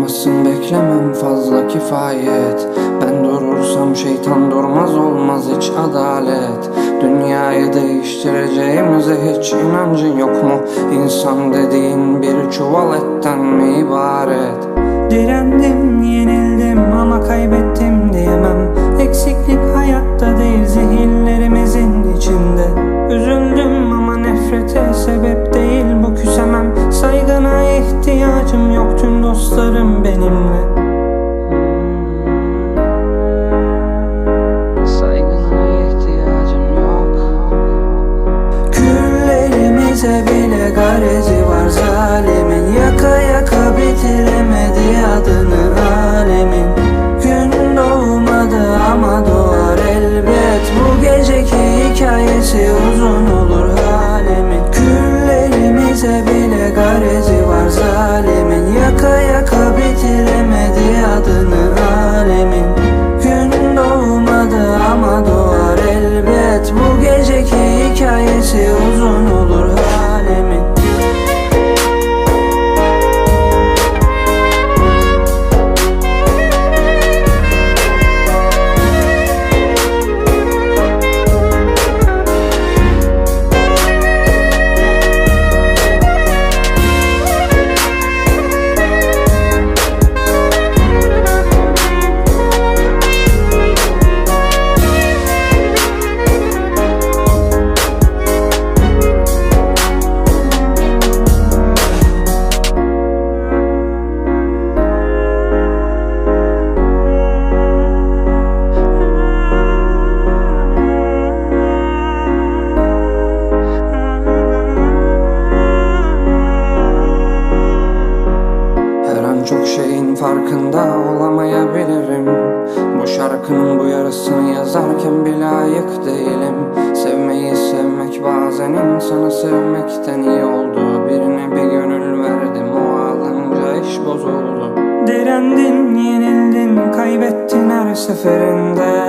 Durmasın beklemem fazla kifayet Ben durursam şeytan durmaz olmaz hiç adalet Dünyayı değiştireceğimize hiç inancın yok mu? İnsan dediğin bir çuval etten mi ibaret? Direndim, yenildim ama kaybettim diyemem Eksiklik hayatta değil zihinlerimizin içinde Üzüldüm ama nefrete sebep değil dostlarım benimle. Saygına ihtiyacım yok. Küllerimize bile garezi var. Zalimin Yaka yaka bitiremedi adını alemin. Gün doğmadı ama doğar elbet. Bu geceki hikayesi uzun olur zalimin Yaka çok şeyin farkında olamayabilirim. Bu şarkının bu yarısını yazarken bile layık değilim. Sevmeyi sevmek bazen insanı sevmekten iyi oldu. Birine bir gönül verdim o ağlanınca iş bozuldu. Direndin, yenildin, kaybettin her seferinde